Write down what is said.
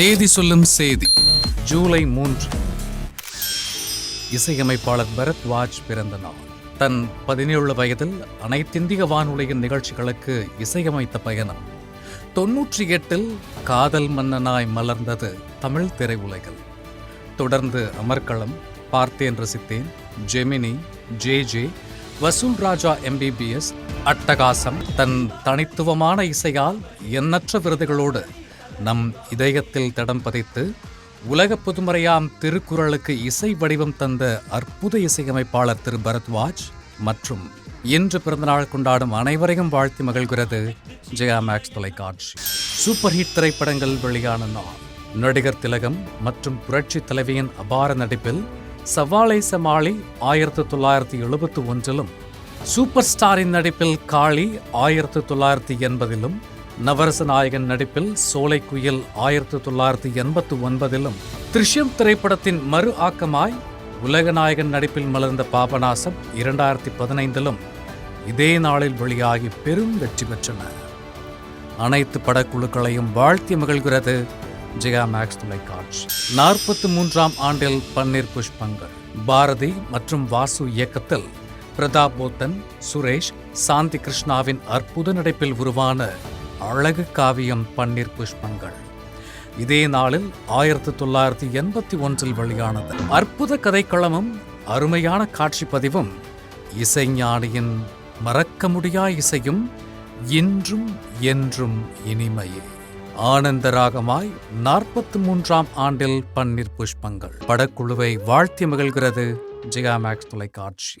தேதி சொல்லும் செய்தி. ஜூலை மூன்று. இசையமைப்பாளர் பரத்வாஜ் பிறந்த நாள். தன் பதினேழு வயதில் அனைத்திந்திய வானொலியின் நிகழ்ச்சிகளுக்கு இசையமைத்த பயணம். தொன்னூற்றி எட்டில் காதல் மன்னனாய் மலர்ந்தது தமிழ் திரையுலகில். தொடர்ந்து அமர்க்களம் பார்த்தேன் ரசித்தேன் ஜெமினி ஜே ஜே வசூல் ராஜா எம்பிபிஎஸ் அட்டகாசம் தன் தனித்துவமான இசையால் எண்ணற்ற விருதுகளோடு நம் இதயத்தில் தடம் பதித்து உலக புதுமறையாம் திருக்குறளுக்கு இசை வடிவம் தந்த அற்புத இசையமைப்பாளர் திரு பரத்வாஜ் மற்றும் இன்று பிறந்தநாள் கொண்டாடும் அனைவரையும் வாழ்த்தி மகிழ்கிறது ஜெயா மேக்ஸ் தொலைக்காட்சி. சூப்பர் ஹிட் திரைப்படங்கள் வெளியான நாள். நடிகர் திலகம் மற்றும் புரட்சி தலைவியின் அபார நடிப்பில் சவாலை சமாளி ஆயிரத்தி தொள்ளாயிரத்தி எழுபத்தி ஒன்றிலும் சூப்பர் ஸ்டாரின் நடிப்பில் காளி ஆயிரத்தி தொள்ளாயிரத்தி எண்பதிலும் நவரச நாயகன் நடிப்பில் சோலைக்குயில் ஆயிரத்தி தொள்ளாயிரத்தி எண்பத்தி ஒன்பதிலும் திருஷ்யம் திரைப்படத்தின் மறு ஆக்கமாய் உலகநாயகன் நடிப்பில் மலர்ந்த பாபநாசம் இரண்டாயிரத்தி பதினைந்திலும் இதே நாளில் வெளியாகி பெரும் வெற்றி பெற்றன. அனைத்து படக்குழுக்களையும் வாழ்த்தி மகிழ்கிறது ஜெயா மேக்ஸ் தொலைக்காட்சி. நாற்பத்தி மூன்றாம் ஆண்டில் பன்னீர் புஷ்பங்கள் பாரதி மற்றும் வாசு இயக்கத்தில் பிரதாப் போத்தன் சுரேஷ் சாந்தி கிருஷ்ணாவின் அற்புத நடிப்பில் உருவான அழகு காவியம் பன்னீர் புஷ்பங்கள். இதே நாளில் ஆயிரத்தி தொள்ளாயிரத்தி எண்பத்தி ஒன்றில் வெளியானது அற்புத கதைக்களமும் அருமையான காட்சிப்பதிவும் இசைஞானியின் மறக்க முடியா இசையும் இன்றும் என்றும் இனிமையே. ஆனந்தராகமாய் நாற்பத்தி மூன்றாம் ஆண்டில் பன்னீர் புஷ்பங்கள். படக்குழுவை வாழ்த்தி மகிழ்கிறது ஜெயா மேக்ஸ் தொலைக்காட்சி.